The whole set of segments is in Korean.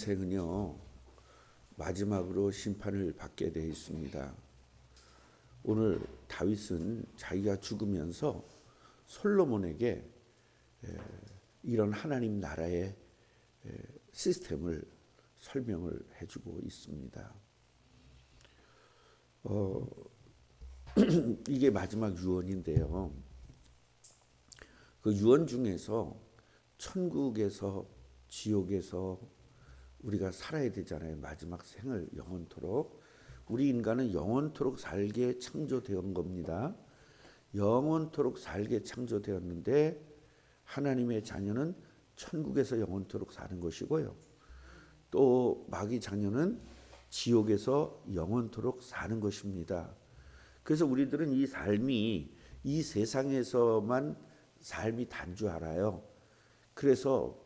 인생은요 마지막으로 심판을 받게 되어 있습니다. 오늘 다윗은 자기가 죽으면서 솔로몬에게 에, 이런 하나님 나라의 에, 시스템을 설명을 해주고 있습니다. 어, 이게 마지막 유언인데요. 그 유언 중에서 천국에서 지옥에서 우리가 살아야 되잖아요. 마지막 생을 영원토록. 우리 인간은 영원토록 살게 창조되었 겁니다. 영원토록 살게 창조되었는데 하나님의 자녀는 천국에서 영원토록 사는 것이고요. 또 마귀 자녀는 지옥에서 영원토록 사는 것입니다. 그래서 우리들은 이 삶이 이 세상에서만 삶이 단 줄 알아요. 그래서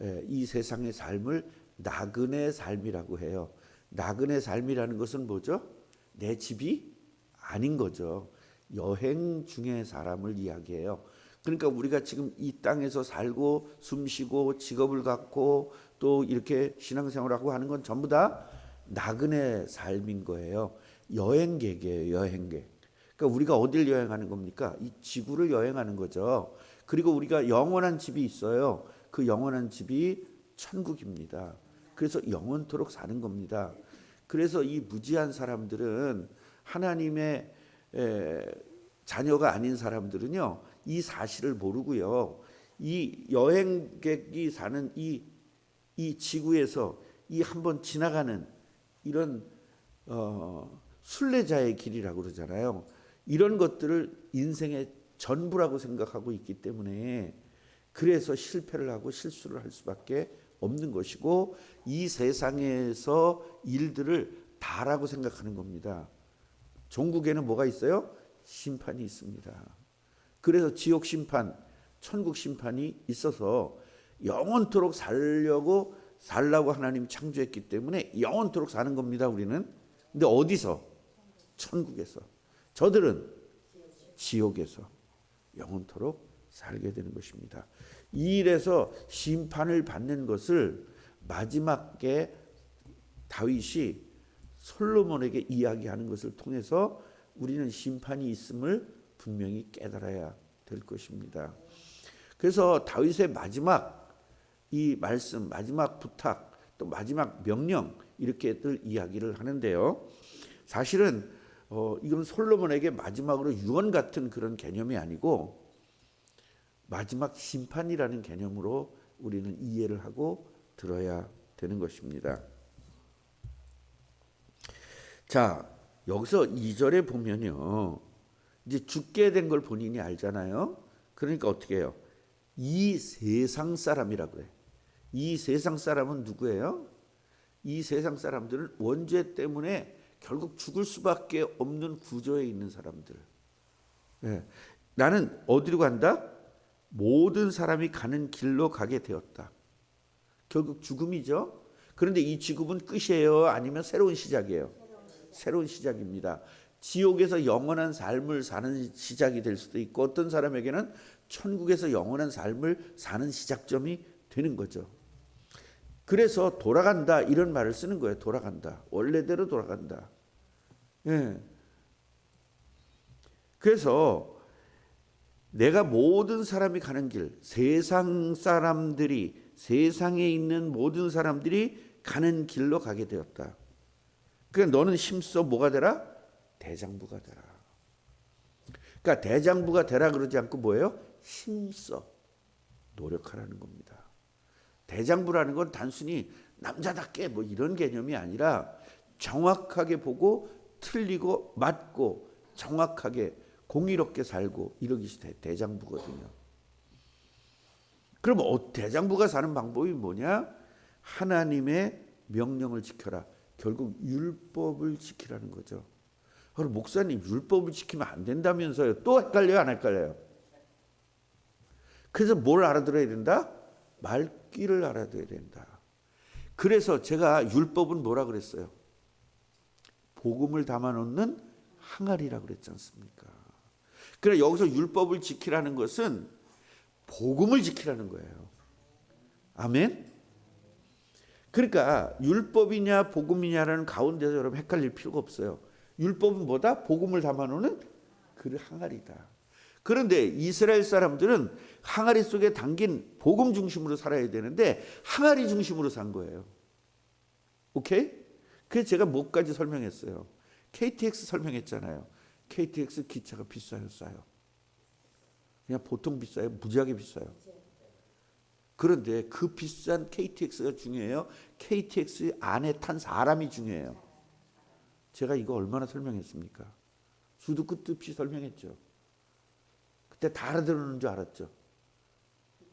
예, 이 세상의 삶을 나그네 삶이라고 해요. 나그네 삶이라는 것은 뭐죠? 내 집이 아닌 거죠. 여행 중의 사람을 이야기해요. 그러니까 우리가 지금 이 땅에서 살고 숨쉬고 직업을 갖고 또 이렇게 신앙생활하고 하는 건 전부 다 나그네 삶인 거예요. 여행객이에요, 여행객. 그러니까 우리가 어딜 여행하는 겁니까? 이 지구를 여행하는 거죠. 그리고 우리가 영원한 집이 있어요. 그 영원한 집이 천국입니다. 그래서 영원토록 사는 겁니다. 그래서 이 무지한 사람들은 하나님의 에, 자녀가 아닌 사람들은요, 이 사실을 모르고요, 이 여행객이 사는 이, 이 지구에서 이 한번 지나가는 이런 어, 순례자의 길이라고 그러잖아요. 이런 것들을 인생의 전부라고 생각하고 있기 때문에 그래서 실패를 하고 실수를 할 수밖에 없는 것이고 이 세상에서 일들을 다라고 생각하는 겁니다. 종국에는 뭐가 있어요? 심판이 있습니다. 그래서 지옥 심판, 천국 심판이 있어서 영원토록 살려고 살라고 하나님 창조했기 때문에 영원토록 사는 겁니다. 우리는. 근데 어디서? 천국에서. 저들은 지옥에서 영원토록 살게 되는 것입니다. 이 일에서 심판을 받는 것을 마지막에 다윗이 솔로몬에게 이야기하는 것을 통해서 우리는 심판이 있음을 분명히 깨달아야 될 것입니다. 그래서 다윗의 마지막 이 말씀, 마지막 부탁, 또 마지막 명령 이렇게들 이야기를 하는데요. 사실은 어, 이건 솔로몬에게 마지막으로 유언 같은 그런 개념이 아니고 마지막 심판이라는 개념으로 우리는 이해를 하고 들어야 되는 것입니다. 자, 여기서 2절에 보면요. 이제 죽게 된 걸 본인이 알잖아요. 그러니까 어떻게 해요? 이 세상 사람이라고 그래. 이 세상 사람은 누구예요? 이 세상 사람들은 원죄 때문에 결국 죽을 수밖에 없는 구조에 있는 사람들. 네. 나는 어디로 간다? 모든 사람이 가는 길로 가게 되었다. 결국 죽음이죠. 그런데 이 죽음은 끝이에요? 아니면 새로운 시작이에요? 새로운 시작입니다. 지옥에서 영원한 삶을 사는 시작이 될 수도 있고 어떤 사람에게는 천국에서 영원한 삶을 사는 시작점이 되는 거죠. 그래서 돌아간다 이런 말을 쓰는 거예요. 돌아간다. 원래대로 돌아간다. 예. 그래서 내가 모든 사람이 가는 길, 세상 사람들이 세상에 있는 모든 사람들이 가는 길로 가게 되었다. 그러니까 너는 힘써 뭐가 되라? 대장부가 되라. 그러니까 대장부가 되라 그러지 않고 뭐예요? 힘써 노력하라는 겁니다. 대장부라는 건 단순히 남자답게 뭐 이런 개념이 아니라 정확하게 보고 틀리고 맞고 정확하게 공의롭게 살고 이러기 대장부거든요. 그럼 어, 대장부가 사는 방법이 뭐냐? 하나님의 명령을 지켜라. 결국 율법을 지키라는 거죠. 그럼 목사님 율법을 지키면 안 된다면서요? 또 헷갈려요, 안 헷갈려요? 그래서 뭘 알아들어야 된다? 말귀를 알아둬야 된다. 그래서 제가 율법은 뭐라 그랬어요? 복음을 담아놓는 항아리라 그랬지 않습니까? 그래 여기서 율법을 지키라는 것은 복음을 지키라는 거예요. 아멘. 그러니까 율법이냐 복음이냐라는 가운데서 여러분 헷갈릴 필요가 없어요. 율법은 뭐다? 복음을 담아놓는 그 항아리다. 그런데 이스라엘 사람들은 항아리 속에 담긴 복음 중심으로 살아야 되는데 항아리 중심으로 산 거예요. 오케이? 그래서 제가 뭐까지 설명했어요. KTX 설명했잖아요. KTX 기차가 비싸요, 싸요? 그냥 보통 비싸요? 무지하게 비싸요? 그런데 그 비싼 KTX가 중요해요? KTX 안에 탄 사람이 중요해요. 제가 이거 얼마나 설명했습니까? 수도 끝도 없이 설명했죠. 그때 다 알아들었는 줄 알았죠.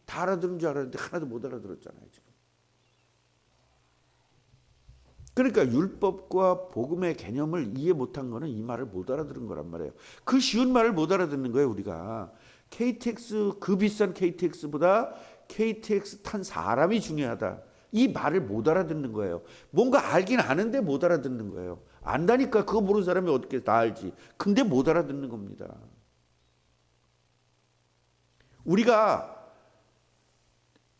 다 알아들은 줄 알았는데 하나도 못 알아들었잖아요, 지금. 그러니까 율법과 복음의 개념을 이해 못한 거는 이 말을 못 알아들은 거란 말이에요. 그 쉬운 말을 못 알아듣는 거예요, 우리가. KTX 그 비싼 KTX보다 KTX 탄 사람이 중요하다. 이 말을 못 알아듣는 거예요. 뭔가 알긴 아는데 못 알아듣는 거예요. 안다니까 그거 모르는 사람이 어떻게 다 알지. 근데 못 알아듣는 겁니다. 우리가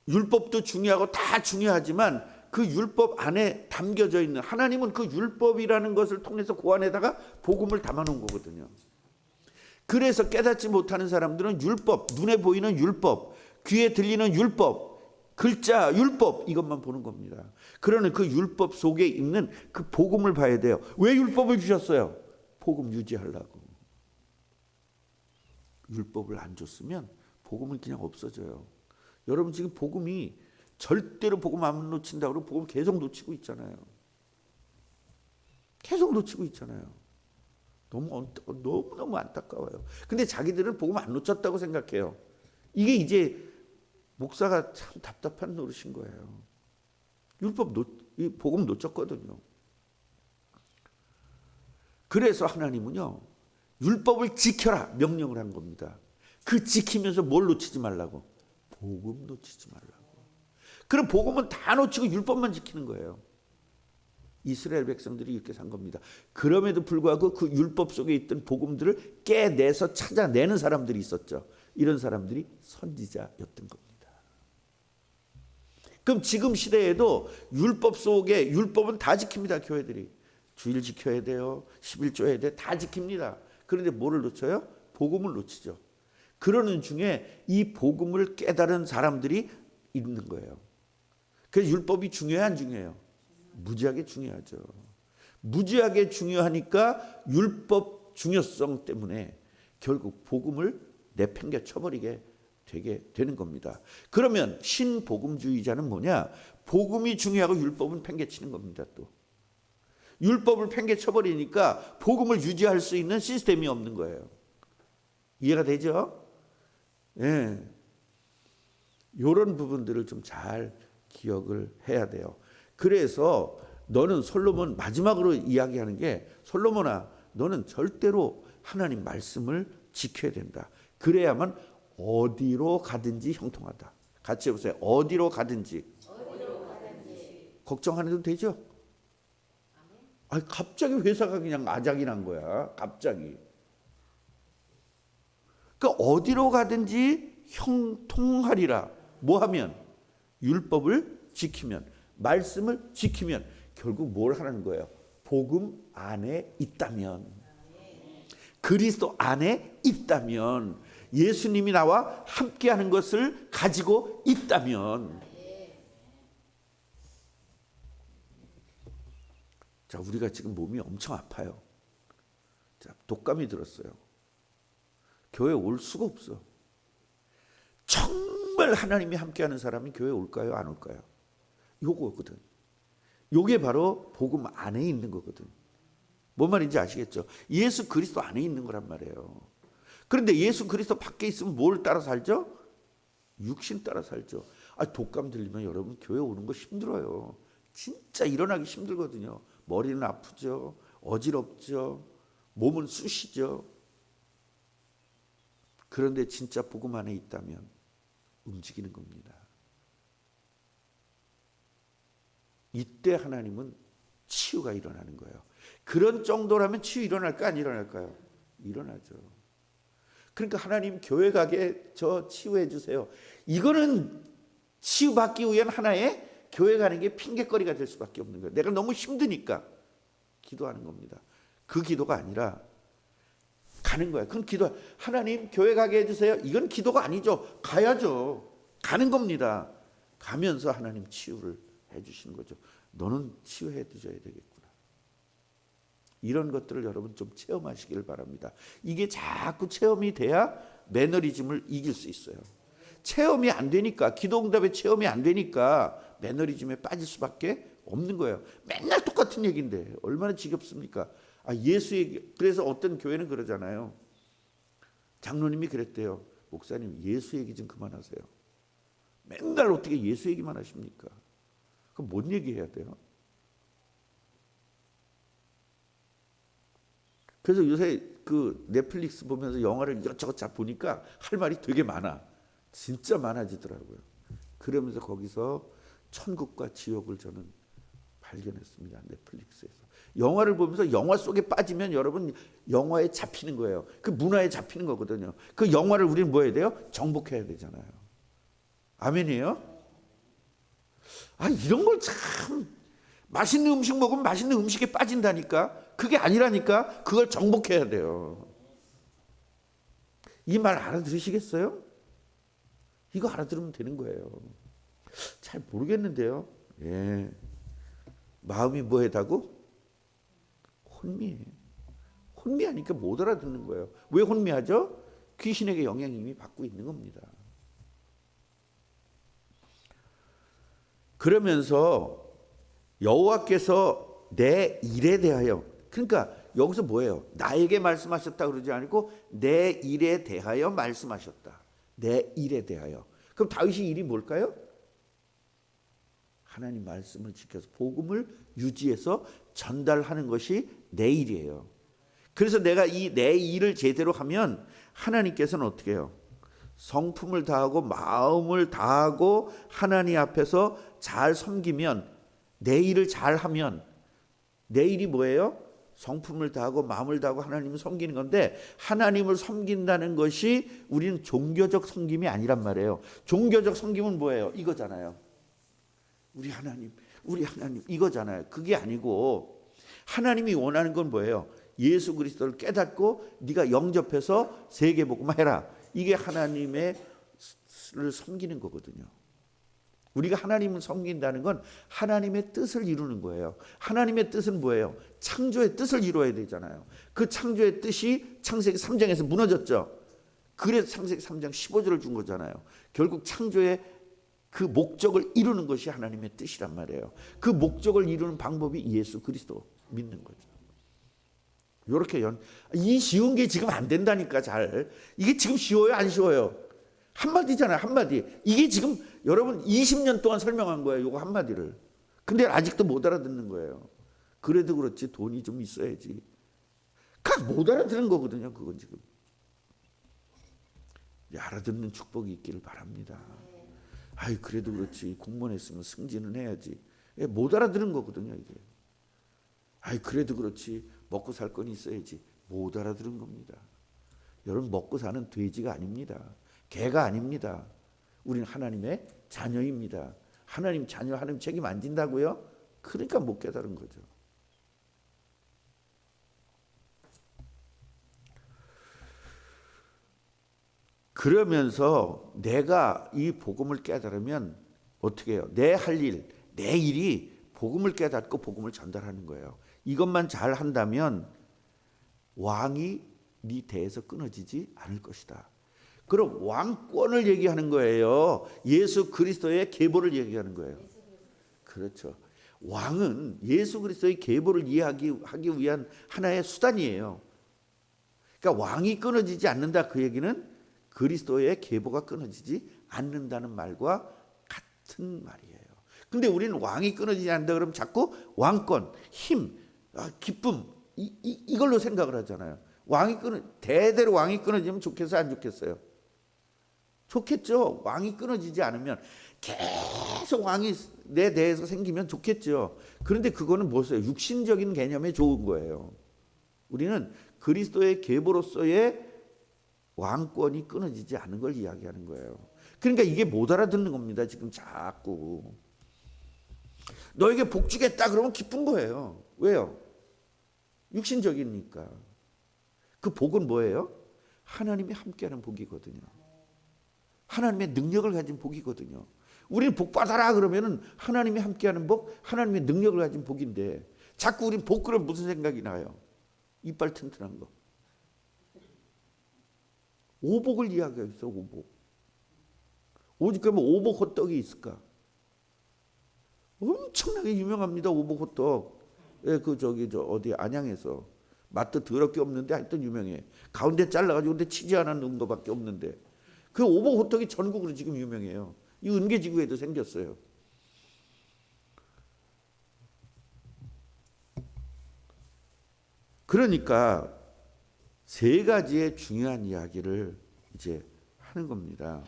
율법도 중요하고 다 중요하지만 그 율법 안에 담겨져 있는 하나님은 그 율법이라는 것을 통해서 그 안에다가 복음을 담아 놓은 거거든요. 그래서 깨닫지 못하는 사람들은 율법, 눈에 보이는 율법, 귀에 들리는 율법, 글자 율법 이것만 보는 겁니다. 그러는 그 율법 속에 있는 그 복음을 봐야 돼요. 왜 율법을 주셨어요? 복음 유지하려고. 율법을 안 줬으면 복음은 그냥 없어져요. 여러분 지금 복음이 절대로 복음 안 놓친다고 그러고 복음 계속 놓치고 있잖아요. 계속 놓치고 있잖아요. 너무 너무 너무 안타까워요. 근데 자기들은 복음 안 놓쳤다고 생각해요. 이게 이제 목사가 참 답답한 노릇인 거예요. 율법 놓, 이 복음 놓쳤거든요. 그래서 하나님은요 율법을 지켜라 명령을 한 겁니다. 그 지키면서 뭘 놓치지 말라고 복음 놓치지 말라고. 그럼 복음은 다 놓치고 율법만 지키는 거예요. 이스라엘 백성들이 이렇게 산 겁니다. 그럼에도 불구하고 그 율법 속에 있던 복음들을 깨내서 찾아내는 사람들이 있었죠. 이런 사람들이 선지자였던 겁니다. 그럼 지금 시대에도 율법 속에 율법은 다 지킵니다. 교회들이. 주일 지켜야 돼요. 11조 해야 돼. 다 지킵니다. 그런데 뭐를 놓쳐요? 복음을 놓치죠. 그러는 중에 이 복음을 깨달은 사람들이 있는 거예요. 그래서 율법이 중요해 안 중요해요? 무지하게 중요하죠. 무지하게 중요하니까 율법 중요성 때문에 결국 복음을 내팽개 쳐버리게 되게 되는 겁니다. 그러면 신복음주의자는 뭐냐? 복음이 중요하고 율법은 팽개치는 겁니다. 또 율법을 팽개쳐 버리니까 복음을 유지할 수 있는 시스템이 없는 거예요. 이해가 되죠? 예. 이런 부분들을 좀 잘 기억을 해야 돼요. 그래서 너는 솔로몬 마지막으로 이야기하는 게 솔로몬아 너는 절대로 하나님 말씀을 지켜야 된다. 그래야만 어디로 가든지 형통하다. 같이 해보세요. 어디로 가든지. 걱정 안 해도 되죠? 아 갑자기 회사가 그냥 아작이 난 거야. 갑자기. 그러니까 어디로 가든지 형통하리라. 뭐 하면? 율법을 지키면, 말씀을 지키면 결국 뭘 하는 거예요? 복음 안에 있다면. 그리스도 안에 있다면 예수님이 나와 함께하는 것을 가지고 있다면 자 우리가 지금 몸이 엄청 아파요. 자 독감이 들었어요. 교회 올 수가 없어. 정말 하나님이 함께하는 사람이 교회 올까요? 안 올까요? 요거거든. 요게 바로 복음 안에 있는 거거든. 뭔 말인지 아시겠죠? 예수 그리스도 안에 있는 거란 말이에요. 그런데 예수 그리스도 밖에 있으면 뭘 따라 살죠? 육신 따라 살죠. 아, 독감 들리면 여러분 교회 오는 거 힘들어요. 진짜 일어나기 힘들거든요. 머리는 아프죠. 어지럽죠. 몸은 쑤시죠. 그런데 진짜 복음 안에 있다면 움직이는 겁니다. 이때 하나님은 치유가 일어나는 거예요. 그런 정도라면 치유 일어날까 안 일어날까요? 일어나죠. 그러니까 하나님 교회 가게 저 치유해 주세요. 이거는 치유받기 위한 하나의 교회 가는 게 핑계거리가 될 수밖에 없는 거예요. 내가 너무 힘드니까 기도하는 겁니다. 그 기도가 아니라 가는 거예요. 그건 기도. 하나님 교회 가게 해주세요. 이건 기도가 아니죠. 가야죠. 가는 겁니다. 가면서 하나님 치유를 해주시는 거죠. 너는 치유해 주셔야 되겠구나. 이런 것들을 여러분 좀 체험하시길 바랍니다. 이게 자꾸 체험이 돼야 매너리즘을 이길 수 있어요. 체험이 안 되니까 기도응답의 체험이 안 되니까 매너리즘에 빠질 수밖에 없는 거예요. 맨날 똑같은 얘기인데 얼마나 지겹습니까? 아 예수 얘기 그래서 어떤 교회는 그러잖아요. 장로님이 그랬대요. 목사님 예수 얘기 좀 그만하세요. 맨날 어떻게 예수 얘기만 하십니까? 그럼 뭔 얘기해야 돼요? 그래서 요새 그 넷플릭스 보면서 영화를 이것저것 다 보니까 할 말이 되게 많아. 진짜 많아지더라고요. 그러면서 거기서 천국과 지옥을 저는 발견했습니다. 넷플릭스에서. 영화를 보면서 영화 속에 빠지면 여러분 영화에 잡히는 거예요. 그 문화에 잡히는 거거든요. 그 영화를 우리는 뭐 해야 돼요? 정복해야 되잖아요. 아멘이에요? 아, 이런 걸 참 맛있는 음식 먹으면 맛있는 음식에 빠진다니까. 그게 아니라니까. 그걸 정복해야 돼요. 이 말 알아들으시겠어요? 이거 알아들으면 되는 거예요. 잘 모르겠는데요. 예. 마음이 뭐해다고? 혼미해. 혼미하니까 못 알아듣는 거예요. 왜 혼미하죠? 귀신에게 영향이 이미 받고 있는 겁니다. 그러면서 여호와께서 내 일에 대하여 그러니까 여기서 뭐예요? 나에게 말씀하셨다 그러지 않고 내 일에 대하여 말씀하셨다. 내 일에 대하여. 그럼 다윗이 일이 뭘까요? 하나님 말씀을 지켜서 복음을 유지해서 전달하는 것이 내 일이에요. 그래서 내가 이 내 일을 제대로 하면 하나님께서는 어떻게 해요? 성품을 다하고 마음을 다하고 하나님 앞에서 잘 섬기면 내 일을 잘 하면 내 일이 뭐예요? 성품을 다하고 마음을 다하고 하나님을 섬기는 건데 하나님을 섬긴다는 것이 우리는 종교적 섬김이 아니란 말이에요. 종교적 섬김은 뭐예요? 이거잖아요. 우리 하나님, 우리 하나님 이거잖아요. 그게 아니고 하나님이 원하는 건 뭐예요? 예수 그리스도를 깨닫고 네가 영접해서 세계 복음을 해라. 이게 하나님의 를 섬기는 거거든요. 우리가 하나님을 섬긴다는 건 하나님의 뜻을 이루는 거예요. 하나님의 뜻은 뭐예요? 창조의 뜻을 이루어야 되잖아요. 그 창조의 뜻이 창세기 3장에서 무너졌죠. 그래서 창세기 3장 15절을 준 거잖아요. 결국 창조의 그 목적을 이루는 것이 하나님의 뜻이란 말이에요. 그 목적을 이루는 방법이 예수 그리스도 믿는 거죠. 요렇게 연, 이 쉬운 게 지금 안 된다니까 잘. 이게 지금 쉬워요? 안 쉬워요? 한마디잖아요, 한마디. 이게 지금 여러분 20년 동안 설명한 거예요, 요거 한마디를. 근데 아직도 못 알아듣는 거예요. 그래도 그렇지 돈이 좀 있어야지. 못 알아듣는 거거든요, 그건 지금. 알아듣는 축복이 있기를 바랍니다. 아이 그래도 그렇지 공무원 했으면 승진은 해야지. 예, 못 알아듣는 거거든요, 이게. 아이 그래도 그렇지 먹고 살 건 있어야지. 못 알아들은 겁니다. 여러분 먹고 사는 돼지가 아닙니다. 개가 아닙니다. 우리는 하나님의 자녀입니다. 하나님 자녀 하나님 책임 안 진다고요? 그러니까 못 깨달은 거죠. 그러면서 내가 이 복음을 깨달으면 어떻게 해요? 내 할 일, 내 일이 복음을 깨닫고 복음을 전달하는 거예요. 이것만 잘 한다면 왕이 네 대에서 끊어지지 않을 것이다. 그럼 왕권을 얘기하는 거예요. 예수 그리스도의 계보를 얘기하는 거예요. 그렇죠. 왕은 예수 그리스도의 계보를 이해하기 하기 위한 하나의 수단이에요. 그러니까 왕이 끊어지지 않는다 그 얘기는 그리스도의 계보가 끊어지지 않는다는 말과 같은 말이에요. 근데 우리는 왕이 끊어지지 않는다 그러면 자꾸 왕권, 힘, 아, 기쁨 이, 이, 이걸로 생각을 하잖아요. 왕이 끊어 대대로 왕이 끊어지면 좋겠어요, 안 좋겠어요? 좋겠죠. 왕이 끊어지지 않으면 계속 왕이 내 대에서 생기면 좋겠죠. 그런데 그거는 뭐예요? 육신적인 개념에 좋은 거예요. 우리는 그리스도의 계보로서의 왕권이 끊어지지 않은 걸 이야기하는 거예요. 그러니까 이게 못 알아듣는 겁니다. 지금 자꾸. 너에게 복 주겠다 그러면 기쁜 거예요. 왜요? 육신적이니까. 그 복은 뭐예요? 하나님이 함께하는 복이거든요. 하나님의 능력을 가진 복이거든요. 우리는 복 받아라 그러면은 하나님이 함께하는 복, 하나님의 능력을 가진 복인데 자꾸 우린 복 그러면 무슨 생각이 나요? 이빨 튼튼한 거. 오복을 이야기하고 있어 오복. 오직 그러면 오복 호떡이 있을까? 엄청나게 유명합니다 오복 호떡. 예, 그 저기 저 어디 안양에서 맛도 더럽게 없는데 하여튼 유명해. 가운데 잘라가지고 근데 치즈 하나 넣은 거밖에 없는데 그 오복 호떡이 전국으로 지금 유명해요. 이 은계지구에도 생겼어요. 그러니까 세 가지의 중요한 이야기를 이제 하는 겁니다.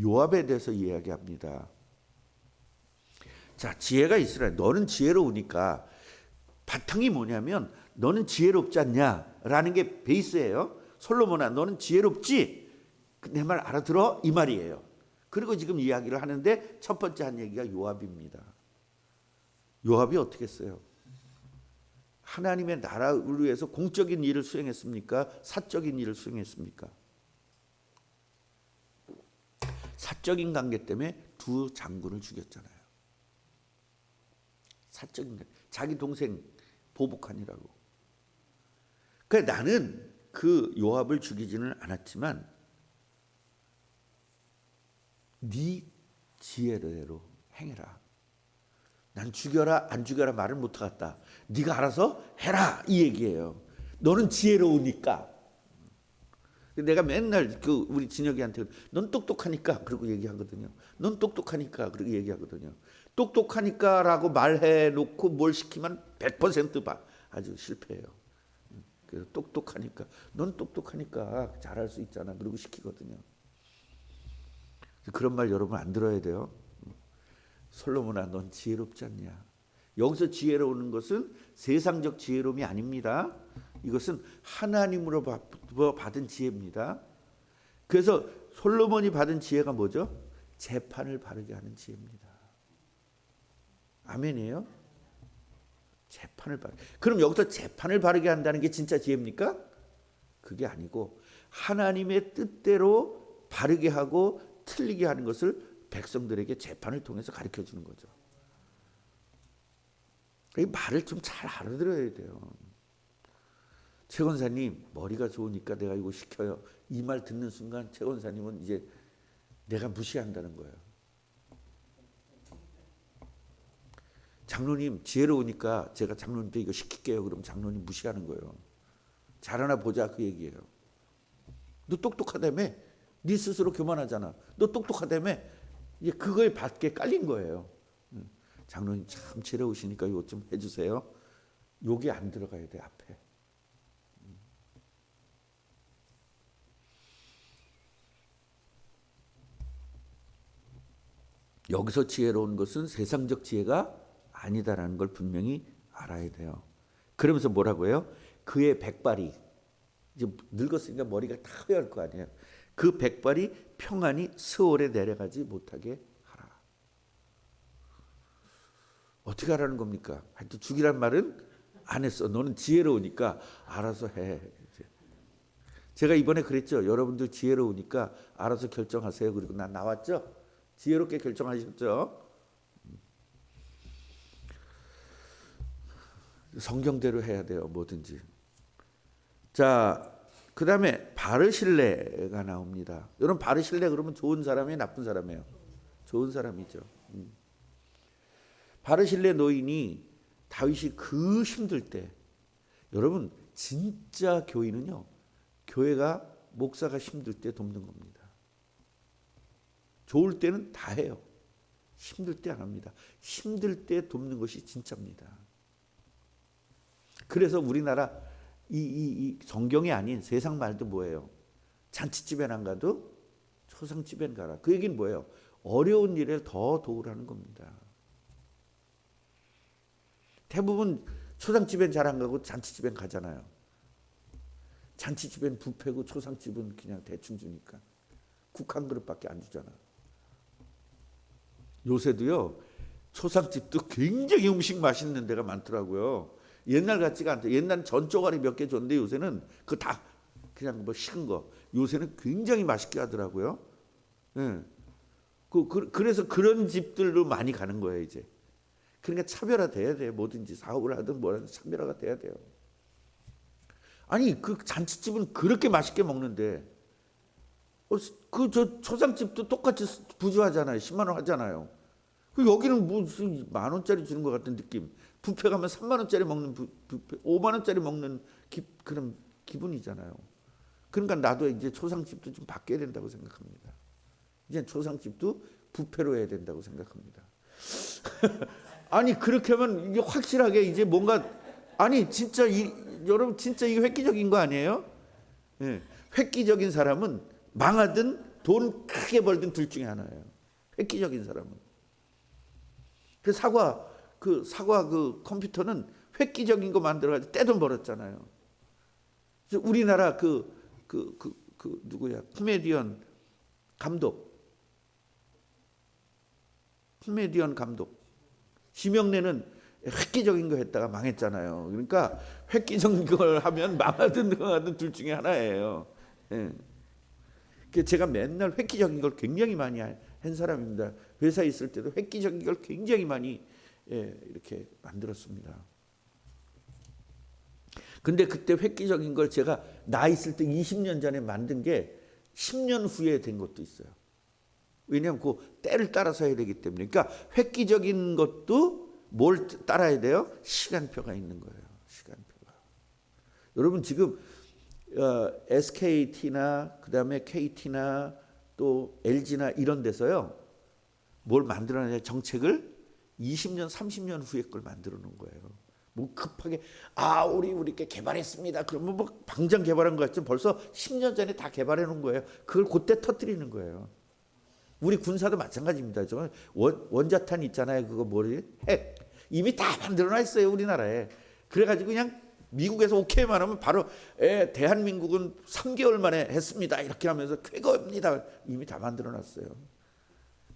요압에 대해서 이야기합니다. 자, 지혜가 있으라. 너는 지혜로우니까 바탕이 뭐냐면 너는 지혜롭지 않냐라는 게 베이스예요. 솔로몬아, 너는 지혜롭지? 내 말 알아들어? 이 말이에요. 그리고 지금 이야기를 하는데 첫 번째 한 얘기가 요압입니다. 요압이 어떻게 했어요? 하나님의 나라를 위해서 공적인 일을 수행했습니까? 사적인 일을 수행했습니까? 사적인 관계 때문에 두 장군을 죽였잖아요. 사적인 관계. 자기 동생 보복하니라고. 그 나는 그 요압을 죽이지는 않았지만 네 지혜대로 행해라. 난 죽여라 안 죽여라 말을 못 하겠다. 네가 알아서 해라 이 얘기예요. 너는 지혜로우니까. 내가 맨날 그 우리 진혁이한테 넌 똑똑하니까 그러고 얘기하거든요. 넌 똑똑하니까 그러고 얘기하거든요. 똑똑하니까라고 말해 놓고 뭘 시키면 100% 아주 실패해요. 그래서 똑똑하니까 넌 똑똑하니까 잘할 수 있잖아. 그러고 시키거든요. 그런 말 여러분 안 들어야 돼요. 솔로몬아 넌 지혜롭지 않냐? 여기서 지혜로우는 것은 세상적 지혜로움이 아닙니다. 이것은 하나님으로 받은 지혜입니다. 그래서 솔로몬이 받은 지혜가 뭐죠? 재판을 바르게 하는 지혜입니다. 아멘이에요? 재판을 바르. 그럼 여기서 재판을 바르게 한다는 게 진짜 지혜입니까? 그게 아니고 하나님의 뜻대로 바르게 하고 틀리게 하는 것을 백성들에게 재판을 통해서 가르쳐 주는 거죠. 이 말을 좀 잘 알아들어야 돼요. 최 권사님 머리가 좋으니까 내가 이거 시켜요. 이 말 듣는 순간 최 권사님은 이제 내가 무시한다는 거예요. 장로님 지혜로우니까 제가 장로님한테 이거 시킬게요. 그럼 장로님 무시하는 거예요. 잘하나 보자 그 얘기예요. 너 똑똑하다며? 네 스스로 교만하잖아. 너 똑똑하다며? 이제 그거에 받게 깔린 거예요. 장로님 참 지혜로우시니까 이거 좀 해주세요. 욕이 안 들어가야 돼 앞에. 여기서 지혜로운 것은 세상적 지혜가 아니다라는 걸 분명히 알아야 돼요. 그러면서 뭐라고 해요? 그의 백발이 이제 늙었으니까 머리가 다 허할 거 아니에요. 그 백발이 평안히 스월에 내려가지 못하게 하라. 어떻게 하라는 겁니까? 하여튼 죽이란 말은 안 했어. 너는 지혜로우니까 알아서 해. 제가 이번에 그랬죠. 여러분들 지혜로우니까 알아서 결정하세요. 그리고 난 나왔죠. 지혜롭게 결정하셨죠. 성경대로 해야 돼요. 뭐든지. 자, 그 다음에 바르실레가 나옵니다. 여러분 바르실레 그러면 좋은 사람이에요, 나쁜 사람이에요? 좋은 사람이죠. 음. 바르실레 노인이 다윗이 그 힘들 때, 여러분 진짜 교인은요, 교회가 목사가 힘들 때 돕는 겁니다. 좋을 때는 다 해요. 힘들 때 안 합니다. 힘들 때 돕는 것이 진짜입니다. 그래서 우리나라 이, 이, 이 성경이 아닌 세상 말도 뭐예요? 잔치집에 안 가도 초상집에 가라. 그 얘기는 뭐예요? 어려운 일에 더 도우라는 겁니다. 대부분 초상집엔 잘 안 가고 잔치집엔 가잖아요. 잔치집엔 부패고 초상집은 그냥 대충 주니까 국 한 그릇밖에 안 주잖아. 요새도요 초상집도 굉장히 음식 맛있는 데가 많더라고요. 옛날 같지가 않대. 옛날 전 쪼가리 몇 개 줬는데 요새는 그 다 그냥 뭐 식은 거. 요새는 굉장히 맛있게 하더라고요. 예. 그, 그 그래서 그런 집들로 많이 가는 거예요 이제. 그러니까 차별화 돼야 돼요. 뭐든지 사업을 하든 뭐라든 차별화가 돼야 돼요. 아니 그 잔치집은 그렇게 맛있게 먹는데 어, 그저 초상집도 똑같이 부주하잖아요. 10만 원 하잖아요. 그 여기는 무슨 만 원짜리 주는 것 같은 느낌. 뷔페 가면 3만 원짜리 먹는 부, 뷔페, 5만 원짜리 먹는 기, 그런 기분이잖아요. 그러니까 나도 이제 초상집도 좀 바뀌어야 된다고 생각합니다. 이제 초상집도 뷔페로 해야 된다고 생각합니다. 아니 그렇게 하면 이게 확실하게 이제 뭔가 아니 진짜 이 여러분 진짜 이게 획기적인 거 아니에요? 예. 획기적인 사람은 망하든 돈 크게 벌든 둘 중에 하나예요. 획기적인 사람은. 그 사과 그 사과 그 컴퓨터는 획기적인 거 만들어 가지고 떼돈 벌었잖아요. 그래서 우리나라 그 그 그 그 누구야? 코미디언 감독. 코미디언 감독. 심영래는 획기적인 거 했다가 망했잖아요. 그러니까 획기적인 걸 하면 망하든 망하든 둘 중에 하나예요. 예. 그 제가 맨날 획기적인 걸 굉장히 많이 한 사람입니다. 회사에 있을 때도 획기적인 걸 굉장히 많이 예, 이렇게 만들었습니다. 근데 그때 획기적인 걸 제가 나 있을 때 20년 전에 만든 게 10년 후에 된 것도 있어요. 왜냐하면 그 때를 따라서 해야 되기 때문에. 그러니까 획기적인 것도 뭘 따라야 돼요? 시간표가 있는 거예요. 시간표가. 여러분 지금 어, SKT나 그다음에 KT나 또 LG나 이런 데서요. 뭘 만들어내냐 정책을 20년, 30년 후에 걸 만들어 놓은 거예요. 뭐 급하게 아 우리 우리 게 개발했습니다. 그러면 뭐 방장 개발한 것 같지 벌써 10년 전에 다 개발해 놓은 거예요. 그걸 그때 터뜨리는 거예요. 우리 군사도 마찬가지입니다. 저 원, 원자탄 있잖아요. 그거 뭐지? 핵 이미 다 만들어 놨어요 우리나라에. 그래가지고 그냥 미국에서 오케이만 하면 바로 에, 대한민국은 3개월 만에 했습니다. 이렇게 하면서 쾌거입니다. 이미 다 만들어 놨어요.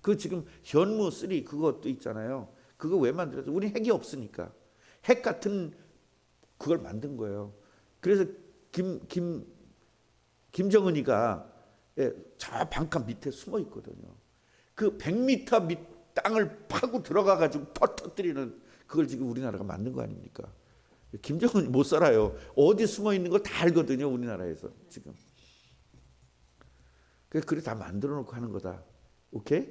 그 지금 현무 3 그것도 있잖아요. 그거 왜 만들었어? 우리 핵이 없으니까. 핵 같은 그걸 만든 거예요. 그래서 김, 김, 김정은이가 예, 저 방칸 밑에 숨어 있거든요. 그 100m 밑 땅을 파고 들어가 가지고 퍼터뜨리는 그걸 지금 우리나라가 만든 거 아닙니까? 김정은이 못 살아요. 어디 숨어 있는 거 다 알거든요, 우리나라에서 지금. 그래 다 만들어 놓고 하는 거다. 오케이?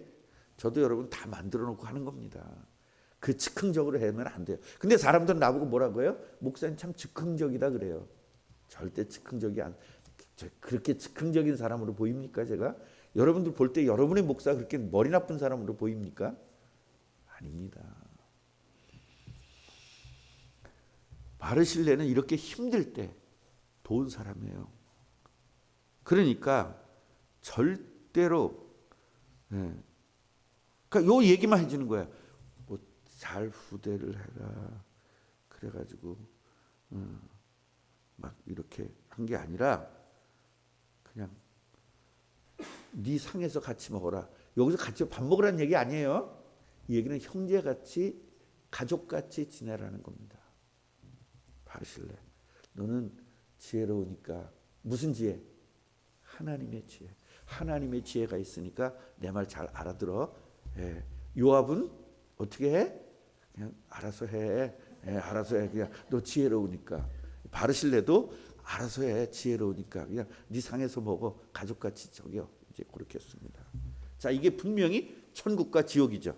저도 여러분 다 만들어 놓고 하는 겁니다. 그 즉흥적으로 하면 안 돼요. 근데 사람들은 나보고 뭐라고 해요? 목사님 참 즉흥적이다 그래요. 절대 즉흥적이 안 그렇게 즉흥적인 사람으로 보입니까, 제가? 여러분들 볼 때 여러분의 목사 그렇게 머리 나쁜 사람으로 보입니까? 아닙니다. 바르실레는 이렇게 힘들 때 도운 사람이에요. 그러니까 절대로 예. 그러니까 요 얘기만 해주는 거야. 뭐 잘 후대를 해라. 그래가지고 어, 막 이렇게 한 게 아니라 그냥 네 상에서 같이 먹어라. 여기서 같이 밥 먹으라는 얘기 아니에요. 이 얘기는 형제같이 가족같이 지내라는 겁니다. 바르실레. 너는 지혜로우니까 무슨 지혜? 하나님의 지혜. 하나님의 지혜가 있으니까 내 말 잘 알아들어. 예. 요압은 어떻게 해? 그냥 알아서 해. 예, 알아서 해. 그냥 너 지혜로우니까. 바르실레도 알아서 해. 지혜로우니까. 그냥 네 상에서 먹어. 가족같이 저기요. 이제 그렇게 했습니다. 자, 이게 분명히 천국과 지옥이죠.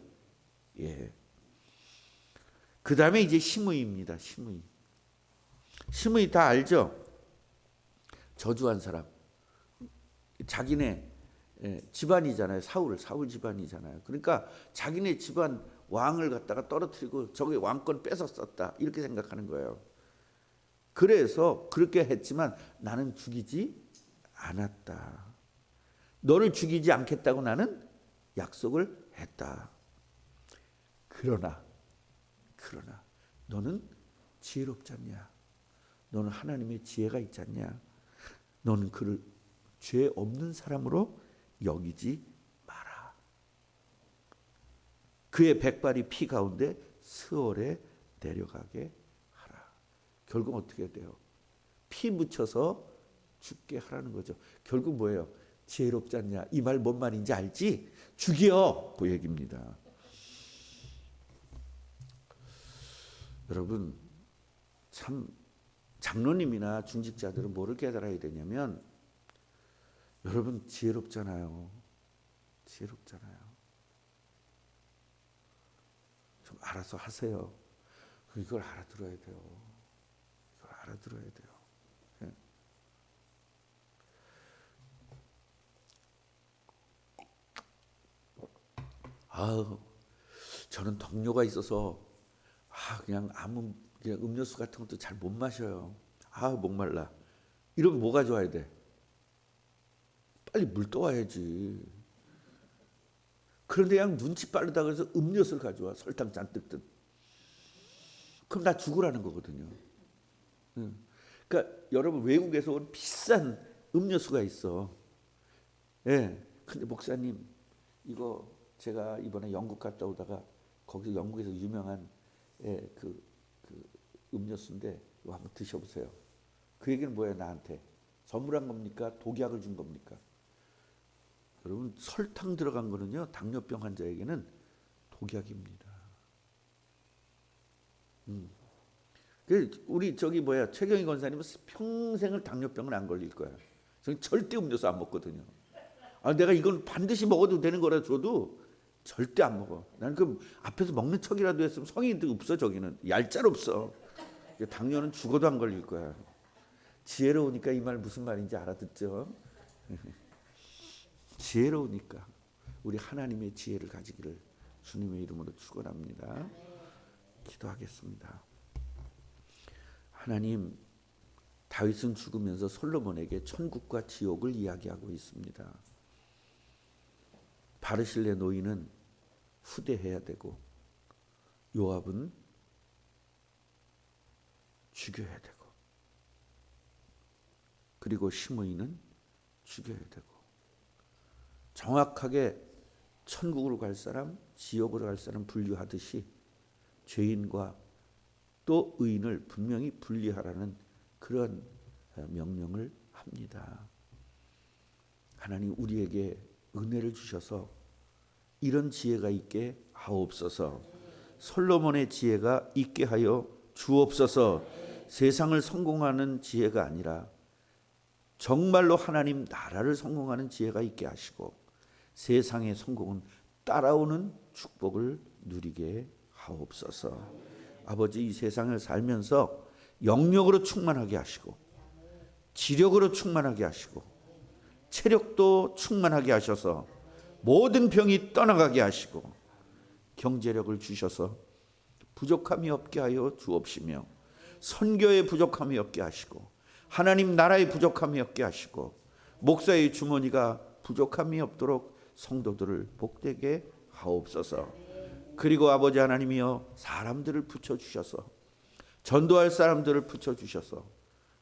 예. 그 다음에 이제 심의입니다. 심의. 심의 다 알죠? 저주한 사람. 자기네 예, 집안이잖아요. 사울, 사울 집안이잖아요. 그러니까 자기네 집안 왕을 갖다가 떨어뜨리고 저기 왕권 뺏었었다. 이렇게 생각하는 거예요. 그래서 그렇게 했지만 나는 죽이지 않았다. 너를 죽이지 않겠다고 나는 약속을 했다. 그러나, 그러나 너는 지혜롭지 않냐? 너는 하나님의 지혜가 있지 않냐? 너는 그를 죄 없는 사람으로 여기지 마라. 그의 백발이 피 가운데 스월에 내려가게 하라. 결국 어떻게 돼요? 피 묻혀서 죽게 하라는 거죠. 결국 뭐예요? 지혜롭지 않냐? 이 말 뭔 말인지 알지? 죽여! 그 얘기입니다. 여러분 참 장로님이나 중직자들은 뭐를 깨달아야 되냐면 여러분 지혜롭잖아요. 지혜롭잖아요. 좀 알아서 하세요. 이걸 알아들어야 돼요. 이걸 알아들어야 돼요. 예. 아우 저는 동료가 있어서 아 그냥 아무 그냥 음료수 같은 것도 잘 못 마셔요. 아 목말라. 이러면 뭐가 좋아야 돼? 빨리 물 떠와야지. 그런데 그냥 눈치 빠르다 그래서 음료수를 가져와 설탕 잔뜩 든. 그럼 나 죽으라는 거거든요. 응. 그러니까 여러분 외국에서 온 비싼 음료수가 있어. 예. 근데 목사님 이거 제가 이번에 영국 갔다 오다가 거기서 영국에서 유명한 예, 그, 그 음료수인데 이거 한번 드셔보세요. 그 얘기는 뭐예요 나한테? 선물한 겁니까? 독약을 준 겁니까? 여러분 설탕 들어간 거는요 당뇨병 환자에게는 독약입니다. 음. 그 우리 저기 뭐야 최경희 권사님은 평생을 당뇨병은 안 걸릴 거야. 저는 절대 음료수 안 먹거든요. 아 내가 이건 반드시 먹어도 되는 거라 줘도 절대 안 먹어. 나는 그 앞에서 먹는 척이라도 했으면 성이 없어 저기는 얄짤 없어. 당뇨는 죽어도 안 걸릴 거야. 지혜로우니까 이 말 무슨 말인지 알아듣죠? 지혜로우니까 우리 하나님의 지혜를 가지기를 주님의 이름으로 축원합니다. 기도하겠습니다. 하나님 다윗은 죽으면서 솔로몬에게 천국과 지옥을 이야기하고 있습니다. 바르실레 노인은 후대해야 되고 요압은 죽여야 되고 그리고 시므이는 죽여야 되고 정확하게 천국으로 갈 사람, 지옥으로 갈 사람 분류하듯이 죄인과 또 의인을 분명히 분리하라는 그런 명령을 합니다. 하나님 우리에게 은혜를 주셔서 이런 지혜가 있게 하옵소서. 솔로몬의 지혜가 있게 하여 주옵소서. 세상을 성공하는 지혜가 아니라 정말로 하나님 나라를 성공하는 지혜가 있게 하시고 세상의 성공은 따라오는 축복을 누리게 하옵소서. 아버지 이 세상을 살면서 영력으로 충만하게 하시고 지력으로 충만하게 하시고 체력도 충만하게 하셔서 모든 병이 떠나가게 하시고 경제력을 주셔서 부족함이 없게 하여 주옵시며 선교의 부족함이 없게 하시고 하나님 나라의 부족함이 없게 하시고 목사의 주머니가 부족함이 없도록 성도들을 복되게 하옵소서. 그리고 아버지 하나님이여 사람들을 붙여 주셔서 전도할 사람들을 붙여 주셔서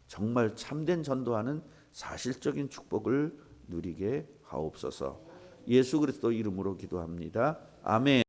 정말 참된 전도하는 사실적인 축복을 누리게 하옵소서. 예수 그리스도 이름으로 기도합니다. 아멘.